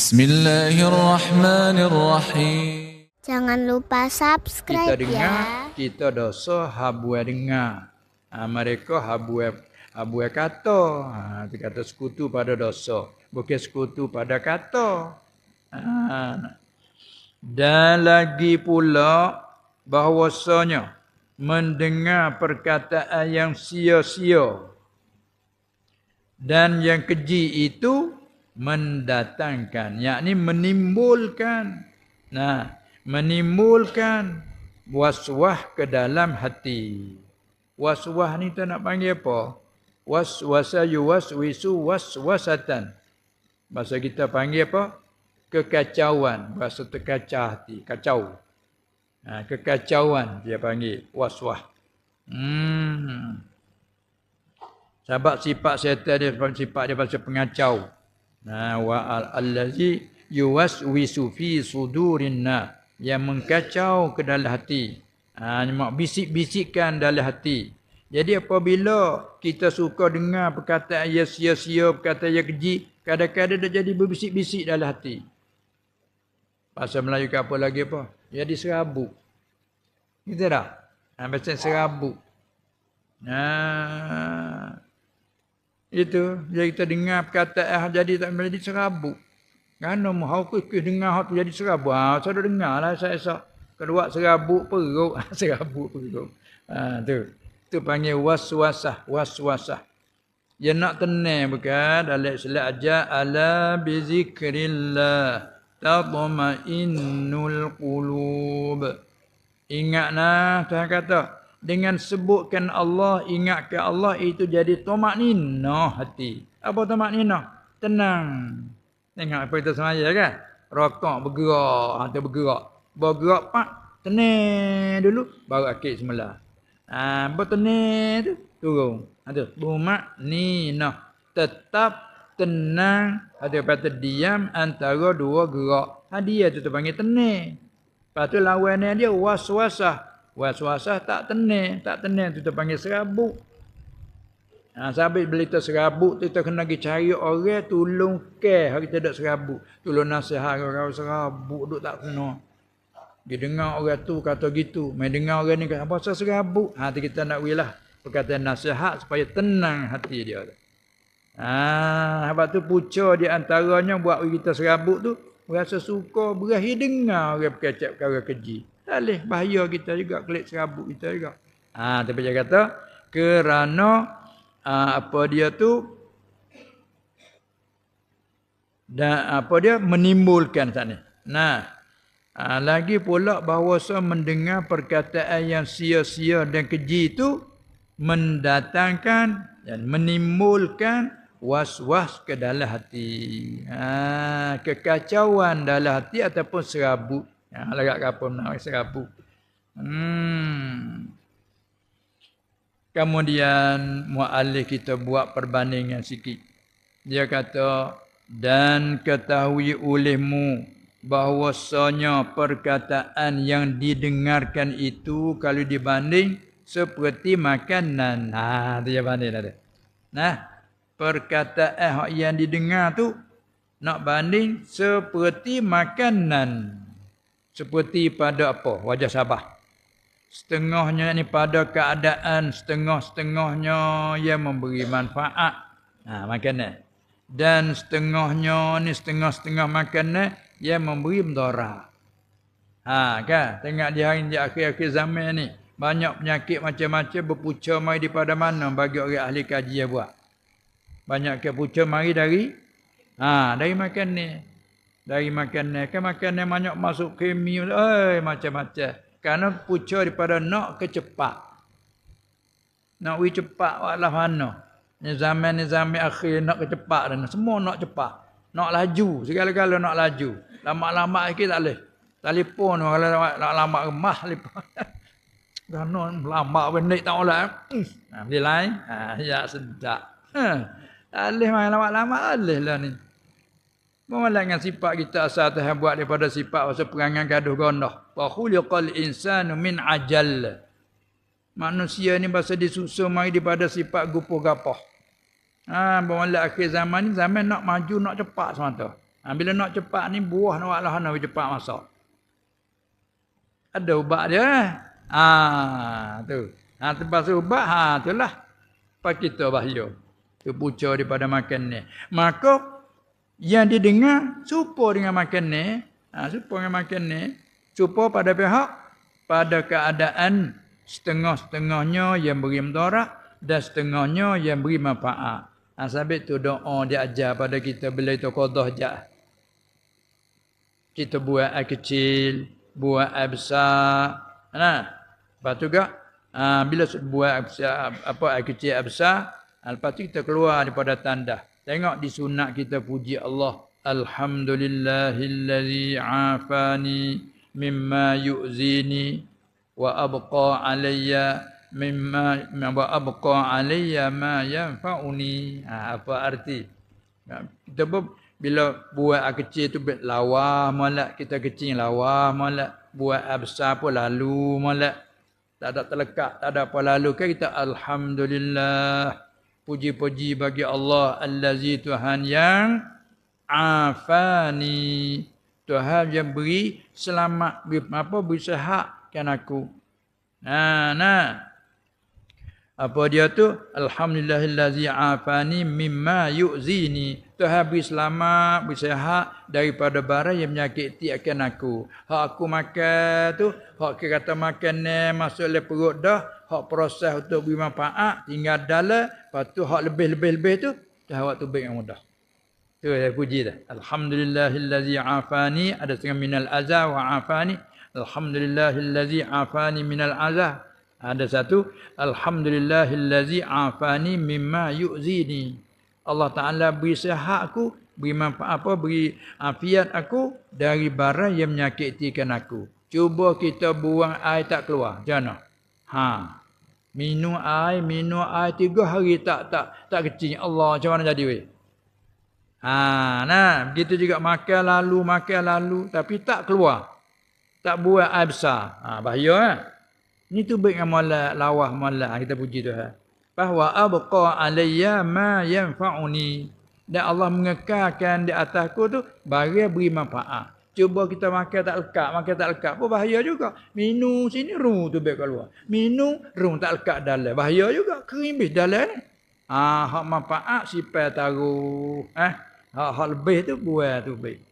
Bismillahirrahmanirrahim. Jangan lupa subscribe kita dengar, ya. kita dosa habuai dengar. Ha, mereka habuai habuai kata. Ha, kata sekutu pada dosa. Bukan sekutu pada kata. Ha. Dan lagi pula bahawasanya mendengar perkataan yang sia-sia dan yang keji itu mendatangkan yakni menimbulkan. Nah menimbulkan waswah ke dalam hati. Waswah ni tu nak panggil apa? Waswasa yuwaswisu waswasatan. Bahasa kita panggil apa? Kekacauan bahasa terkacau hati kacau. Ha, kekacauan dia panggil waswah. Hmm. Sebab sifat syaitan dia sifat dia pasal pengacau Nah wa allazi yuwaswisu fi sudurin na yang mengkacau ke dalam hati. Ha bisik-bisikkan dalam hati. Jadi apabila kita suka dengar perkataan yang sia-sia, perkataan yang keji, kadang-kadang dia jadi berbisik-bisik dalam hati. Bahasa Melayu ke apa lagi apa? Jadi serabut. Gitu tak? Ha, bahasa serabut. Nah, itu jadi kita dengar perkataan jadi tak menjadi serabut. Kerana mau ke dengar hak tu jadi serabut. Ha saya dengar lah saya esok. Kedua serabut perut, serabut perut. Ha tu. Tu panggil waswasah, waswasah. Ya nak tenang bukan dalam istilah aja ala bi zikrillah tatma'innul qulub. Ingatlah Tuhan kata, dengan sebutkan Allah, ingat ke Allah itu jadi tomak nina hati. Apa tomak nina? Tenang. Tengok apa itu semaya kan? Rokok bergerak, hati bergerak. Bergerak pak, tenang dulu, baru akhir semula. Ah, ha, bertenang tu, turun. Itu, ha, tomak nina. Tetap tenang, ada kata diam antara dua gerak. Ha, dia tu terpanggil tenang. Lepas tu lawannya dia was-wasah. Was-wasah tak tenang, tak tenang tu panggil serabut. Ha, sabit bila kita serabut tu kita kena pergi cari orang tolong ke hari kita tak serabut. Tolong nasihat orang serabut duk tak kena. Dia dengar orang tu kata gitu, mai dengar orang ni kata apa pasal serabut. Ha tu kita nak wilah perkataan nasihat supaya tenang hati dia tu. Ha sebab tu puca di antaranya buat kita serabut tu rasa suka berahi dengar orang berkecap perkara keji. Salih bahaya kita juga kelik serabut kita juga. Ha tapi dia kata kerana ha, apa dia tu dan apa dia menimbulkan sana. Nah, ha, lagi pula bahawa mendengar perkataan yang sia-sia dan keji itu mendatangkan dan menimbulkan was-was ke dalam hati. Ha, kekacauan dalam hati ataupun serabut. Ya, lagak kapur nak serabu. Hmm. Kemudian muallif kita buat perbandingan sikit. Dia kata dan ketahui olehmu bahwasanya perkataan yang didengarkan itu kalau dibanding seperti makanan. Nah, dia banding ada. Nah, perkataan yang didengar tu nak banding seperti makanan. Seperti pada apa? Wajah Sabah. Setengahnya ni pada keadaan setengah-setengahnya yang memberi manfaat. Ha, makanan. Dan setengahnya ni setengah-setengah makanan yang memberi mendara. Ha, kan? Tengok di hari di akhir-akhir zaman ni. Banyak penyakit macam-macam berpuca mari daripada mana bagi orang ahli kaji yang buat. Banyak ke puca mari dari ha, dari makan ni dari makanan kan makanan banyak masuk kemi eh macam-macam. Kerana pucuk daripada nak ke cepat. Nak wi cepat walah mana? Ni zaman ni zaman akhir nak ke cepat dan semua nak cepat. Nak laju segala-gala nak laju. Lama-lama sikit tak boleh. Telefon kalau nak lama remah telefon. Kerana lama benik tak boleh. Ha lain. Ha ya sedap. Ha alih mai lama-lama alih lah ni Mula dengan sifat kita asal Tuhan buat daripada sifat pasal perangan gaduh gondah. Wa khuliqal insanu min ajal. Manusia ni pasal disusun mai daripada sifat gupuh gapah. Ha, mula akhir zaman ni zaman nak maju nak cepat semata. Ha, bila nak cepat ni buah nak lah nak cepat masak. Ada ubat dia. Ha, tu. Ha, tempat ubat, ha, itulah. Pak kita bahaya. Tu pucuk daripada makan ni. Maka, yang dia dengar, supo dengan makan ni. Ha, supo dengan makan ni. Supo pada pihak, pada keadaan setengah-setengahnya yang beri mudarat dan setengahnya yang beri manfaat. Ha, sabit tu doa dia ajar pada kita bila itu kodoh jat. Kita buat air kecil, buat air besar. Nah, lepas tu gak, ha, bila buat air besar, apa air kecil air besar, ha, lepas tu kita keluar daripada tanda. Tengok di sunat kita puji Allah. Alhamdulillahillazi afani mimma yu'zini wa abqa alayya mimma wa abqa alayya ma yanfa'uni. Ha, apa arti? Ha, kita pun bila buat kecil tu lawa molek kita kecil lawa molek buat besar pun lalu molek tak ada terlekat tak ada apa lalu kan kita alhamdulillah puji-puji bagi Allah allazi tuhan yang afani. Tuhan yang beri selamat beri apa beri sihat kan aku. Nah nah apa dia tu alhamdulillahillazi afani mimma yu'zini Tuhan beri selamat, beri sehat daripada barang yang menyakiti akan aku. Hak aku makan tu, hak kita kata makan masuk le perut dah, hak proses untuk beri manfaat tinggal dalam, lepas tu hak lebih-lebih-lebih tu, Tuhan waktu baik yang mudah. Tu saya puji dah. Alhamdulillahillazi afani ada setengah minal azab wa afani. Alhamdulillahillazi afani minal azab. Ada satu Alhamdulillahillazi afani mimma yu'zini. Allah Taala beri sihat aku, beri manfaat apa, beri afiat aku dari barang yang menyakitkan aku. Cuba kita buang air tak keluar. Jangan. Ha. Minum air, minum air tiga hari tak tak tak kecil. Allah macam mana jadi weh? Ha, nah, begitu juga makan lalu, makan lalu tapi tak keluar. Tak buat air besar. Ha, bahaya kan? Ini tu baik dengan molek, lawah molek. Kita puji Tuhan. Bahwa abqa alayya ma yanfa'uni. Dan Allah mengekalkan di atasku tu bagi beri manfaat. Cuba kita makan tak lekat makan tak lekat pun bahaya juga. Minum sini ru tu baik keluar minum ru tak lekat dalam. Bahaya juga kerimbis dalam ni. Ah hak manfaat sipai taruh eh? Hak hak lebih tu buat tu baik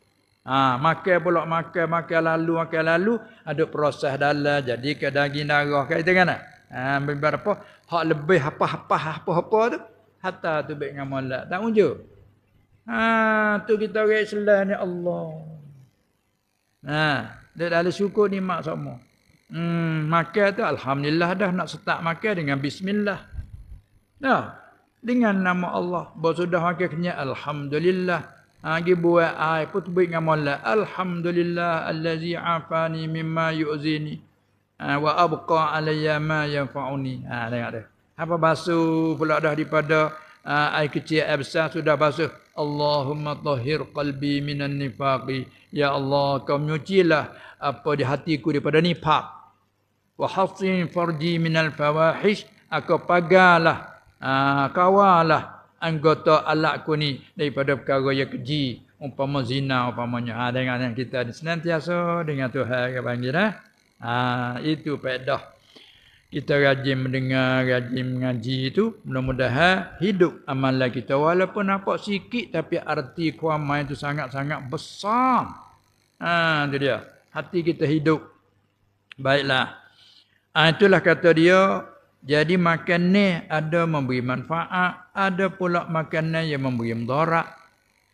Ha, makan pula makan, makan lalu, makan lalu. Ada proses dalam. Jadi ke daging darah. Kata kan? Ha, beberapa hak lebih apa-apa apa-apa tu hatta tu baik dengan molek tak unjuk ha tu kita orang Islam ni Allah ha dia dalam syukur ni mak semua hmm makan tu alhamdulillah dah nak start makan dengan bismillah dah dengan nama Allah baru sudah makan kenyang alhamdulillah ha gi buat ai pun tu dengan molek alhamdulillah allazi afani mimma yu'zini. Ha, wa abqa alayya ma yanfa'uni. Ha tengok dia. Apa basuh pula dah daripada air kecil air besar sudah basuh. Allahumma tahhir qalbi minan nifaqi. Ya Allah kau menyucilah apa di hatiku daripada nifaq. Wa hassin farji minal fawahish. Aku pagalah uh, kawalah anggota alakku ni daripada perkara yang keji umpama zina umpamanya ha dengan kita ni senantiasa dengan Tuhan kita panggil dah Ha, itu faedah kita rajin mendengar, rajin mengaji itu. Mudah-mudahan hidup amalan kita. Walaupun nampak sikit tapi arti kuamai itu sangat-sangat besar. Ha, itu dia. Hati kita hidup. Baiklah. Ha, itulah kata dia. Jadi makan ni ada memberi manfaat. Ada pula makanan yang memberi mudarat.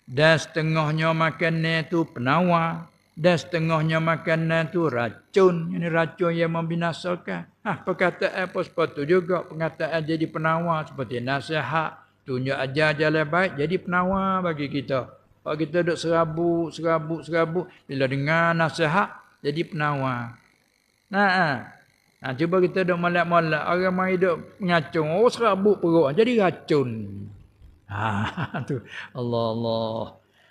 Dan setengahnya makan ni itu penawar dan setengahnya makanan tu racun ini racun yang membinasakan ah perkataan apa sepatu juga perkataan jadi penawar seperti nasihat tunjuk ajar jalan baik jadi penawar bagi kita kalau kita duduk serabut serabut serabut bila dengar nasihat jadi penawar nah ah. Ha, cuba kita duduk malak-malak. Orang main duduk ngacung. Oh, serabut perut. Jadi racun. Ha, tu. Allah, Allah.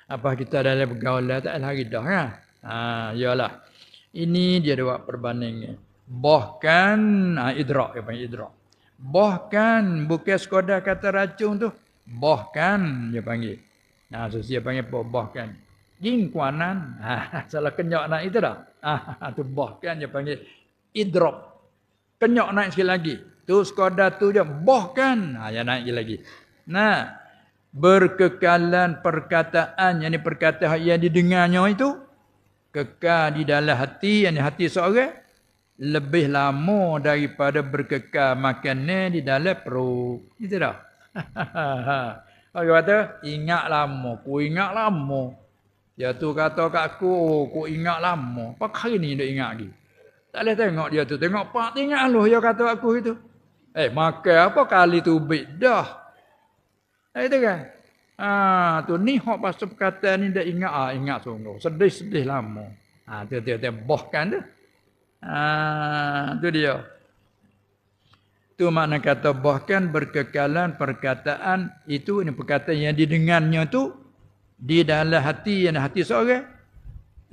Apa kita dalam pergaulan tak lari dah. Kan? Ha, yalah. Ini dia buat perbandingan. Bahkan ha, idrak dia panggil idrak. Bahkan bukan sekadar kata racun tu. Bahkan dia panggil. Ha, so dia panggil apa? Bahkan. Jingkuanan. Ha, salah kenyok naik itu dah. Ha, tu boh kan dia panggil idrop. Kenyok naik sekali lagi. Tu skoda tu je boh kan. Ha, yang naik lagi. Nah, berkekalan perkataan yang ni perkataan yang didengarnya itu kekal di dalam hati yang hati seorang lebih lama daripada berkekal makannya di dalam perut. Itu dah. Orang kata, ingat lama. Ku ingat lama. Dia tu kata kat aku, oh, ku ingat lama. Apa hari ni dia ingat lagi? Tak boleh tengok dia tu. Tengok pak ingat lu dia kata aku itu. Eh, makan apa kali tu bid dah. Eh, itu kan? Ah, tu ni hok pasal perkataan ni dia ingat ah ingat sungguh. Sedih-sedih lama. Ah, tu dia dia bohkan tu. Ah, tu dia. Tu makna kata bahkan berkekalan perkataan itu ini perkataan yang didengarnya tu di dalam hati yang hati seorang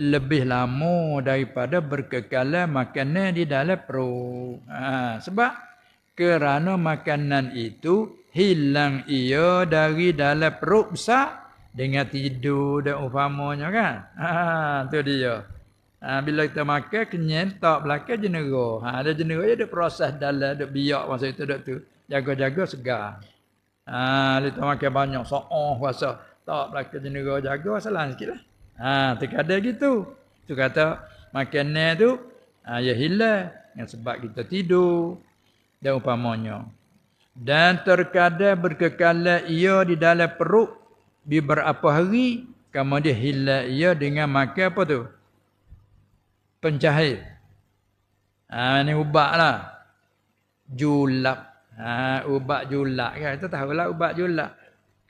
lebih lama daripada berkekalan makanan di dalam perut. Ha, sebab kerana makanan itu hilang ia dari dalam perut besar dengan tidur dan umpamanya kan. Ha, tu dia. Ha, bila kita makan kenyang tak belakang jenera. Ha, ada jenera dia ada proses dalam ada biak masa itu dak tu. Jaga-jaga segar. Ha, kita makan banyak so'oh rasa tak belakang jenera jaga salah sikitlah. Ha, terkadang gitu. Tu kata makanan tu ha, ya hilang yang sebab kita tidur dan umpamanya. Dan terkadang berkekalan ia di dalam perut beberapa hari kemudian hilang ia dengan makan apa tu? pencahit. Ha, ni ubat lah. Julap. Ha, ubat julap kan. Kita tahu lah ubat julap.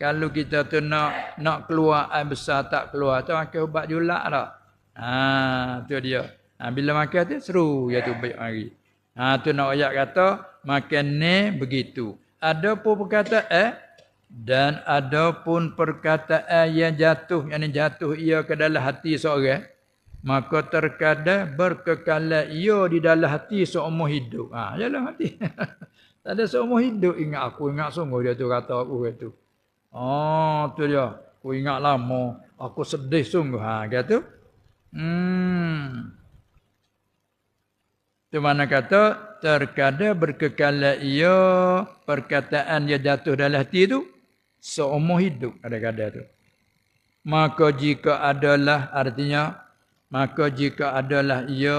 Kalau kita tu nak nak keluar air besar tak keluar. Tu makan ubat julap tak? Ha, tu dia. Ha, bila makan tu seru. Ya tu baik hari. Ha, tu nak ayat kata. Makan ni begitu. Ada pun perkataan eh, dan ada pun perkataan yang jatuh yang jatuh ia ke dalam hati seorang maka terkadang berkekalan ia di dalam hati seumur hidup. Ha, dalam hati. tak ada seumur hidup ingat aku, ingat sungguh dia tu kata aku itu. Oh, tu dia. Aku ingat lama, aku sedih sungguh. Ha, kata. Hmm. Tu mana kata terkadang berkekalan ia perkataan dia jatuh dalam hati itu seumur hidup kadang-kadang tu. Maka jika adalah artinya Maka jika adalah ia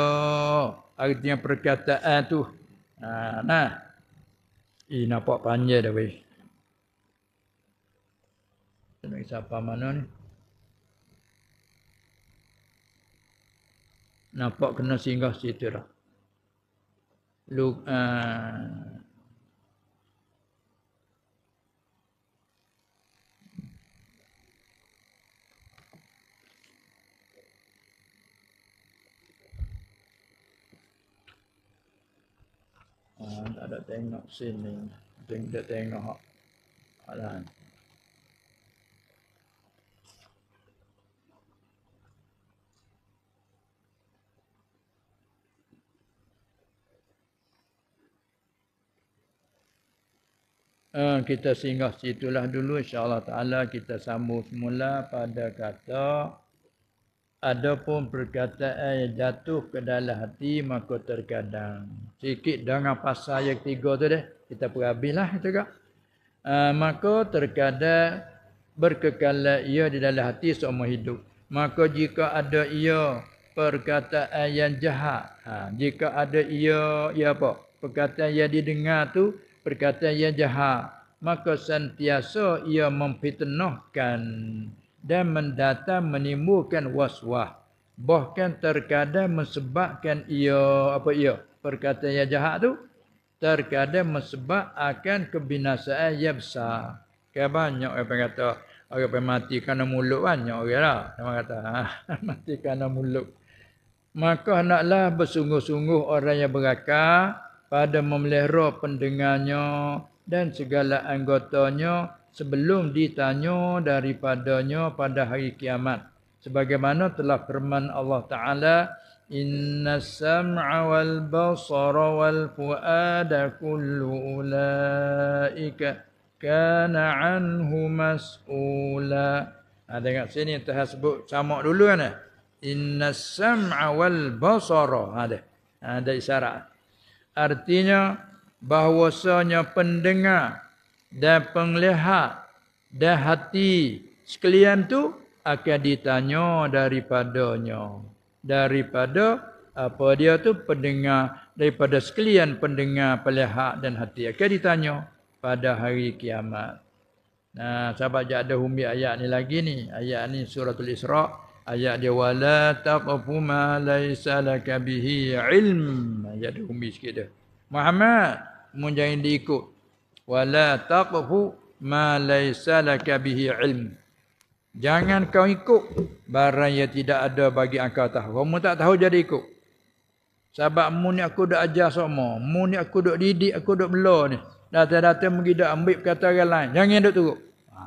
artinya perkataan tu. Ha, nah. Ih nampak panjang dah weh. Nak siapa mana ni? Nampak kena singgah situ dah. Lu uh, Ha, tak ada tengok sini. Tengok tengok. Alah. Uh, kita singgah situlah dulu insyaAllah ta'ala kita sambung semula pada kata Adapun perkataan yang jatuh ke dalam hati maka terkadang sikit dengan pasal yang ketiga tu deh kita perhabislah itu kak. Uh, maka terkadang berkekalan ia di dalam hati seumur hidup. Maka jika ada ia perkataan yang jahat, ha, jika ada ia ya apa? Perkataan yang didengar tu perkataan yang jahat, maka sentiasa ia memfitnahkan dan mendatang menimbulkan waswah. Bahkan terkadang menyebabkan ia apa ia perkataan yang jahat tu terkadang menyebab akan kebinasaan yang besar. Kan banyak orang kata orang mati kerana mulut. Banyak orang lah orang kata ha, mati kerana mulut. Maka hendaklah bersungguh-sungguh orang yang berakal pada memelihara pendengarnya dan segala anggotanya sebelum ditanya daripadanya pada hari kiamat sebagaimana telah firman Allah taala inna sam'a wal basara wal fuada kullu ulaika kana anhu mas'ula Ha, tengok sini Tuhan sebut sama dulu kan. Inna sam'a wal basara. Ha, ada. Ha, ada isyarat. Artinya bahwasanya pendengar dan penglihat dan hati sekalian tu akan ditanya daripadanya. Daripada apa dia tu pendengar daripada sekalian pendengar pelihat dan hati akan ditanya pada hari kiamat. Nah, sahabat jak ada humi ayat ni lagi ni. Ayat ni suratul Isra. Ayat dia wala taqfu ma laysa laka bihi ilm. Ayat ada humi sikit dia. Muhammad mun jangan diikut. Wala taqfu ma laysa laka bihi ilm. Jangan kau ikut barang yang tidak ada bagi engkau tahu. Kamu tak tahu jadi ikut. Sebab mu ni aku dak ajar semua. Mu ni aku dak didik, aku dak bela ni. Datang-datang pergi dak ambil kata orang lain. Jangan duk turut. Ha.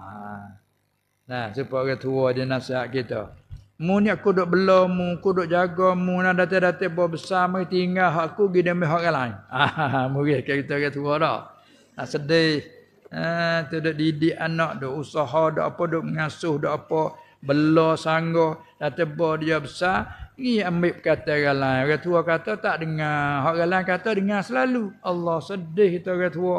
Nah, supaya orang tua dia nasihat kita. Mu ni aku duk bela mu, aku duk jaga mu, nak datang-datang bawa besar, mari tinggal hak aku, pergi ambil hak lain. Ha, mungkin kita orang tua dah. Nak sedih. Ha, tu duk didik anak, duk usaha, duk apa, duk mengasuh, duk apa, bela sanggup, datang bawa dia besar, Pergi ambil kata orang lain. Orang tua kata tak dengar. Orang lain kata dengar selalu. Allah sedih kita orang tua.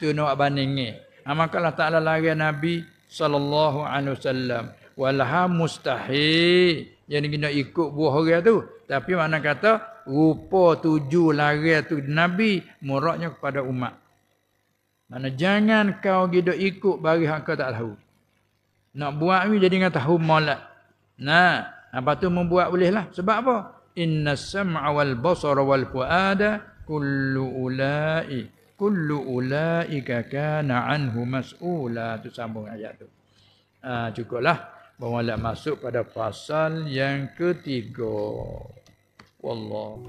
Tu nak banding ni. Ha, maka Allah Ta'ala lari Nabi sallallahu alaihi wasallam. Walha mustahil. Yang kena ikut buah orang tu. Tapi mana kata rupa tuju lari tu Nabi muraknya kepada umat. Mana jangan kau gitu ikut bagi hak kau tak tahu. Nak buat ni jadi dengan tahu molat. Nah, apa tu membuat boleh lah. Sebab apa? Inna sam'a wal basara wal fuada kullu ulai kullu ulaika kana anhu mas'ula tu sambung ayat tu. Ah cukuplah nak masuk pada pasal yang ketiga. Wallahu